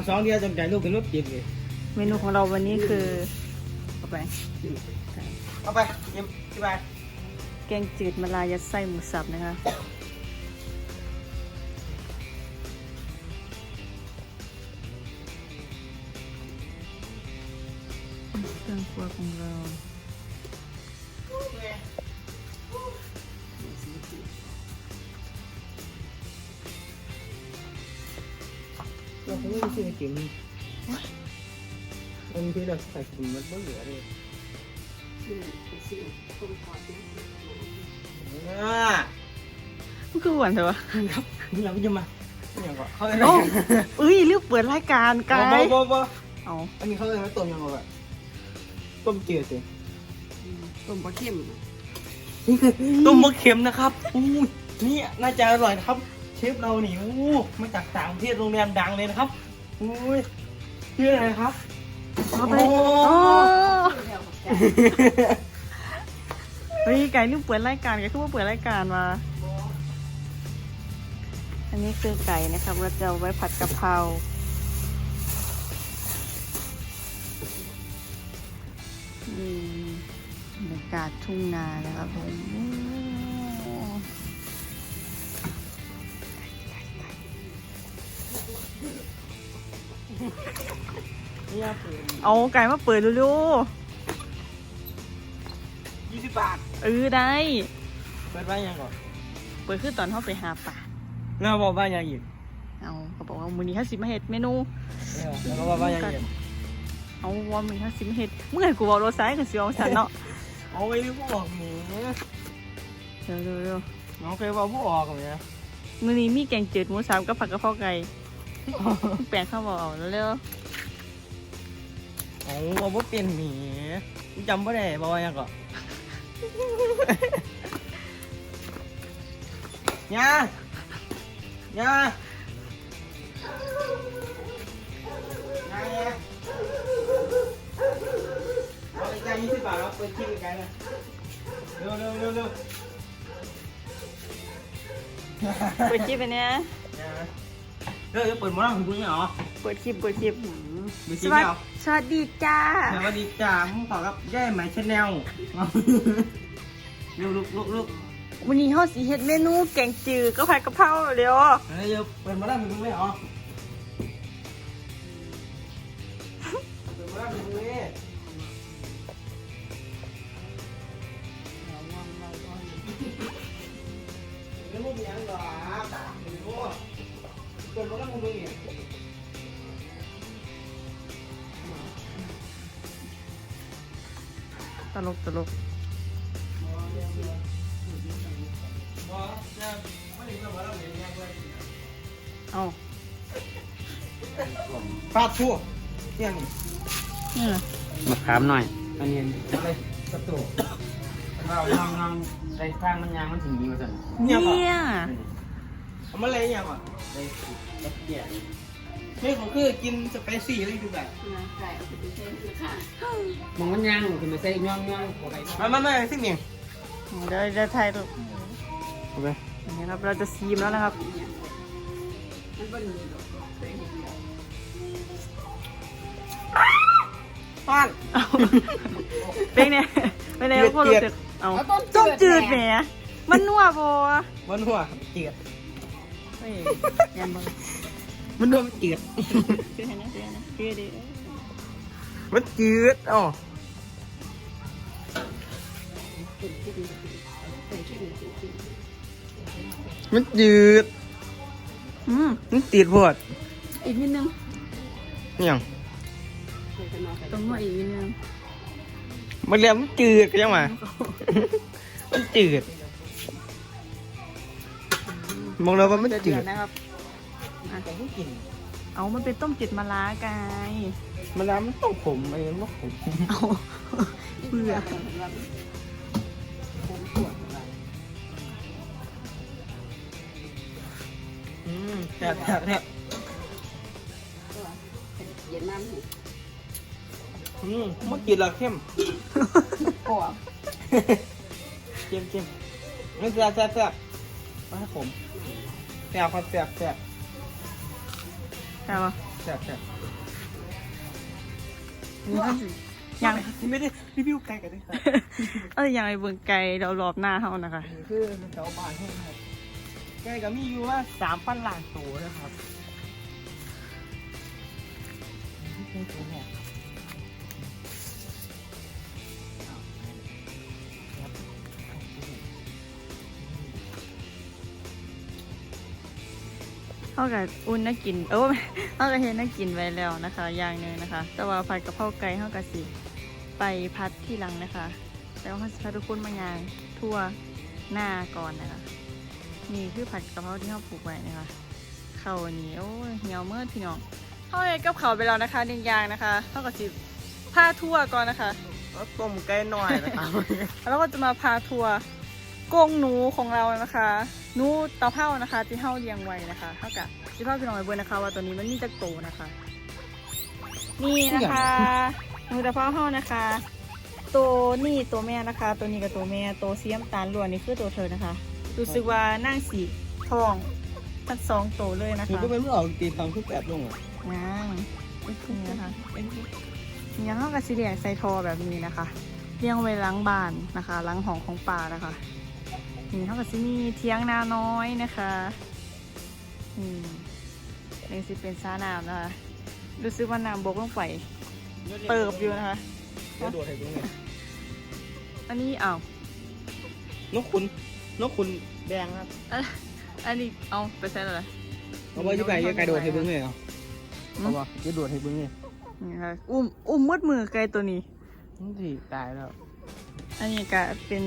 งสองเดียวจงใจลูกเป็นรถเจ็บเลยเมนูของเราวันนี้คือเอาไป เอาไปเยี่ยมที่บ้านแกงจืดมะลายัดไส้หมูสับนะคะเครื่องครัวของเรา ไม่ได้ซื้อจริงมันที่เราใส่ถุงมันไม่เหลือเลยอ่ามันคือหวานใช่ปะครับนี่เราก็จะมาอย่างก่อนเขาเลยโอ้เอ้ยเลือกเปิดรายการไกบ่ายบ่บ่เอาอันนี้เขาเลยว่าต้มยังไงแบบต้มจืดสิต้มปลาเค็มต้มมะเค็มนะครับอู้ยนี่น่าจะอร่อยนะครับเชฟเรานี่อู้มาจากต่างประเทศโรงแรมดังเลยนะครับอู้ยชื่ออะไรครับเอาไปโอ้โอ้เฮ้ยไก่นี่เปิดรายการไก่คือว่าเปิดรายการมา อันนี้คือไก่นะครับเราจะเอาไว้ผัดกะเพรานี่บรรยากาศทุ่งนานะครับผม เอาไก่มาเปิดเร็วยี่สิบบาท ๆเออได้ เปิดบ้านยังก่อน เปิดคือตอนเขาไปหาปลาแล้วบอกบ้านยังอีกเอาเขาบอกว่ามือนี้ห้าสิบมาเห็ดเมนู เออแล้วบอกบ้านยังอีกเอาว่ามือนี้ห้าสิบมาเห็ดเมื่อไหร่กูบอกรถซ้ายกับเสียวสันเนาะเอาไว้ผู้ออกหนีเร็วเร็วเร็วน้องเคยบอกผู้ออกไหมมือนี้มีแกงจืดหมูสามกับผักกะเพราไก่แปลงข้าวบอกเอาเร็ว โอ้บอกว่าเปลี่ยนหมีจำไม่ได้บอกว่ายังก่อนย่าย่าย่าย่าเอาอีกอย่างยี่สิบบาทแล้วเปิดคลิปอีกกันนะเร็วเร็วเร็วเร็วๆเปิดคลิปไปเนี้ยเดี๋ยวจะเปิดหมอลำถึงคุณไหมเหรอเปิดคลิปเปิดคลิปเปิดคสลิปวัไม่สเอา สวัสดีจ้าสวัสดีจ้าผมขอกับย่ายไหมชาแนลลูกลูกลูกลูกวันนี้เขาสีเห็ดเมนูแกงจืดกับผัดกะเพราเร็วเฮ้ยเดี๋ยวเปิดหมอลำถึงคุณไหมเหรอเลกตลกเอาปาดชั่วเนี่ยนี่นี่เหรอมะขามหน่อยอันนี้อะไรกระตุกเราลองลองได้สร้างมันยางมันถึงดีมาสั่นเนี่ยป่ะเนี่ยเอามาเลยเนี่ยป่ะได้ได้ เกี่ยนี่ผมคือกินสไปซี่เลยดูแบบไก่เอาไปเค็มคือค่ะมองมันยางคือมาใส่ย่องย่องเข้าไปมามามาสิเมียงเดี๋ยวจะถ่ายรูปโอเคนี่ครับเราจะซีมแล้วนะครับมันบ่มีหรอกเคยเห็นแล้วป้านเอาเป็นไงเป็นไงพวกเราจะเอาเอาต้มต้มจืจืดดแหมแหมมันนัวบอมันหัวเจืดเฮ้ยแกนบอ มันหัวมันเจืด คือเห็นนะคือเห็นนะคือดีมันจืดอ๋อมันจืด อืมมันติดพวดอีกนิดนึงเนี่ยงต้มนัวอีกนิดนึงมันเรียกมันจืดก็ยังมามันจืดมองแล้วว่ามันเดือจืดดๆนะครับ แต่ไม่กินเอามันเป็นต้มจืดมะลากายมันแล้วมันต้องขมไอ้มันขมเอาเบื่ออืมแซ่บแซ่บแซ่บเย็นน้ำอืมเมื่อกี้เราเข้มกรอบเข้มเข้มไม่แซ่บแซ่บแซ่บไม่ให้ขมแซ่บครับแซ่บแซ่บใช่ปะแแซ่บแซ่บนี่ก็สิยังไม่ได้รีวิวไก่กันด้วยครับเอ้ยยังไอเบิ่งไกลเดี๋ยวรอบหน้าเฮานะคะนี่คือแถวบ้านให้ครับไก่ก็มีอยู่ว่าสามพันล้านตัวนะครับนี่คือตัวแรก เท่ากับอุ่นน่ากิน เออเท่ากับเห็นน่ากินไว้แล้วนะคะ อย่างหนึ่งนะคะ แต่ว่าผัดกะเพราไก่เท่ากับสิไปพัดที่หลังนะคะ แต่ว่าเราจะพาทุกคนมายางทั่วหน้าก่อนนะคะนี่คือผัดกะเพราที่เราปลูกไว้นะคะข้าวเหนียวเหี่ยวเมื่อพี่น้องเท่ากับเขาวไปแล้วนะคะหนึ่งอย่างนะคะเท่ากับสิพาทั่วก่อนนะคะแล้วต้มไก่หน่อยนะครับแล้วก็จะมาพาทัวร์กรงหนูของเรานะคะห นูเตาเผานะคะ ที่เฮาเลี้ยงไว้นะคะเท่ากับที่พ่อพี่น้องไปเบิ่งนะคะ ว่าตัวนี้มันมีจักโตนะคะ นี่นะคะหนูเตาเผาเฮานะคะ ตัวนี่ตัวแม่นะคะ ตัวนี้กับตัวแม่ตัวสีน้ำตาลล้วนนี่คือตัวเธอนะคะรู้สึกว่านั่งสีทองทั้งสองตัวเลยนะคือคะก็เป็นเมื่อออกตีทำขึ้นแบบลงอะนางนี่นะคะยังเฮากับสีเหลียงใส่ทอแบบนี้นะคะเลี้ยงไว้หล้างบ้านนะคะหล้างห้องของป่านะคะ นี่เท่ากับที่นี่เทียงนาน้อยนะคะนี่นี่สิเป็นซาน้ำนะคะรู้สึกว่าน้ำบกลงไปเติบอยู่นะคะเดี๋ยวโดดให้ดูไงอันนี้อ้าวนกขุนนกขุนแดงครับอะอันนี้เอาไปใส่แล้วเหรอเอาไว้อยุ่ไก่อยุ่ไก่โดดให้เบิ้งเลยเหรอเอาวะจะโดดให้เบิ้งเลยนี่ค่ะอุ้มอุ้มมืดมือไกลตัวนี้นี่สิตายแล้ว อันนี้ก็เป็น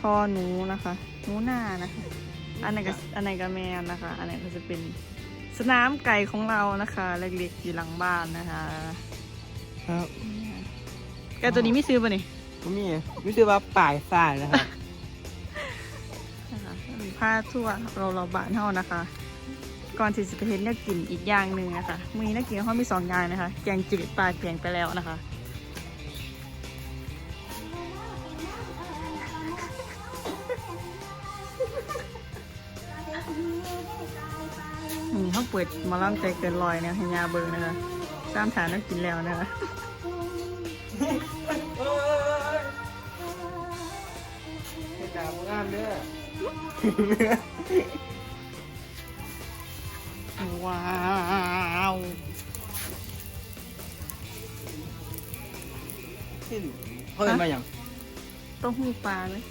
ทอหนูนะคะหนูหน้านะคะ อันไหนก็อันไหนก็แมนนะคะ อันไหนก็จะเป็นสนามไก่ของเรานะคะ เล็กๆอยู่หลังบ้านนะคะครับไก่ตัวนี้ไม่ซื้อป่ะนี่ผมมีรู้สึกว่าป่ายซ่ายนะครับนะคะมีผ้าทั่วเราเราบานเท่านะคะ ก่อนที่จะไปเห็นเนี่ยกินอีกอย่างหนึ่งนะคะมีนักกินเขามีสองอย่างนะคะ แกงจืดปลาแกงไปแล้วนะคะ เขาเปิดมาล่ำใจเกินลอยเนี่ยให้ยาเบิงนะคะสร้างฐานนักกินแล้วนะคะให้จ่าบุงามเด้อว้าวที่เขาเป็นมาอย่าง ต้าหู้ปลาเลย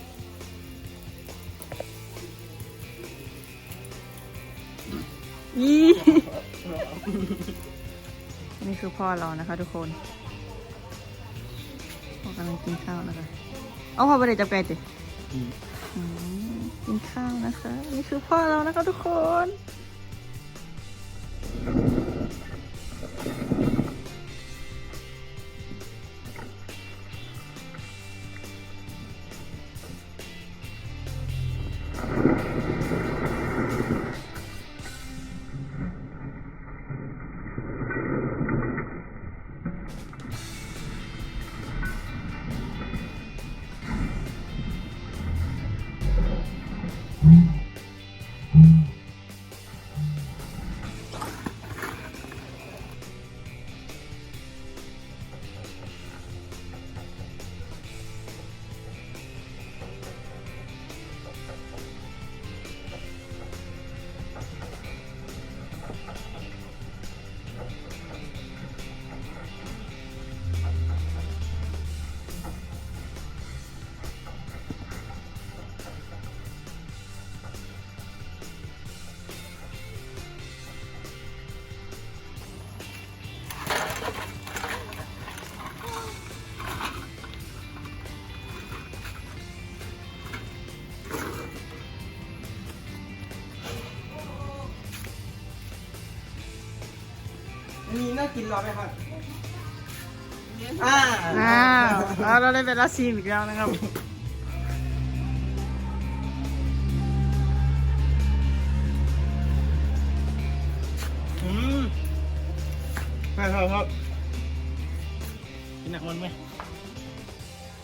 ยี่นี่คือพ่อเรานะคะ ทุกคนพ่อกำลังกินข้าวนะคะ เอาพ่อไปเลยจับไก่จิอืมกินข้าวนะคะ นี่คือพ่อเรานะคะทุกคน รอไหมครับอ่าอ้าวแล้วเราได้เป็นรัสซีมอีกแล้วนะครับ อืมครับครับครับกินหนักมันไหม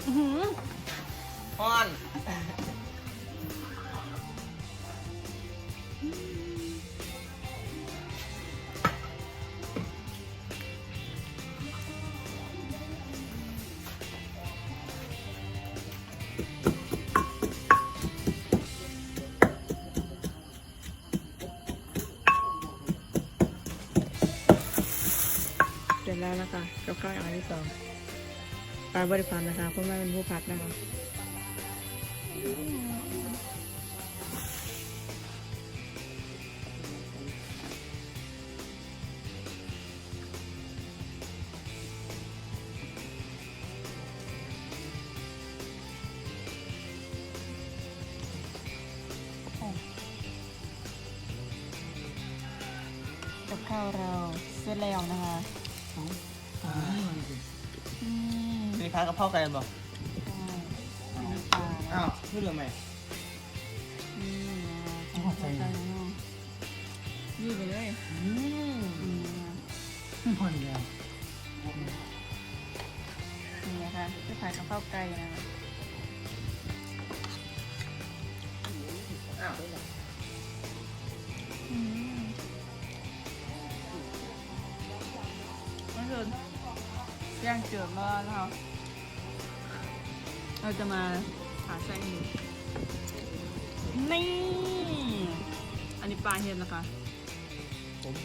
อื้อหือฮอน แล้วนะคะกับข้าวอย่างที่สองปลาบริพันธ์นะคะคุณแม่เป็นผู้พักนะคะกับข้าวเราเสร็จแล้วนะคะ ทานกับพ่อไก่บอกใช่น้ำปลาอ้าวไม่เหลือไหมอืมของใส่ยืดไปเลยอืมอืมพอแล้วนี่นะคะจะขายกับข้าวไก่นะอ้าวอืมก็คือย่างเจือมาแล้ว เราจะมาหาไส้หมูนี่ อันนี้ปลาเห็ดนะคะ ผม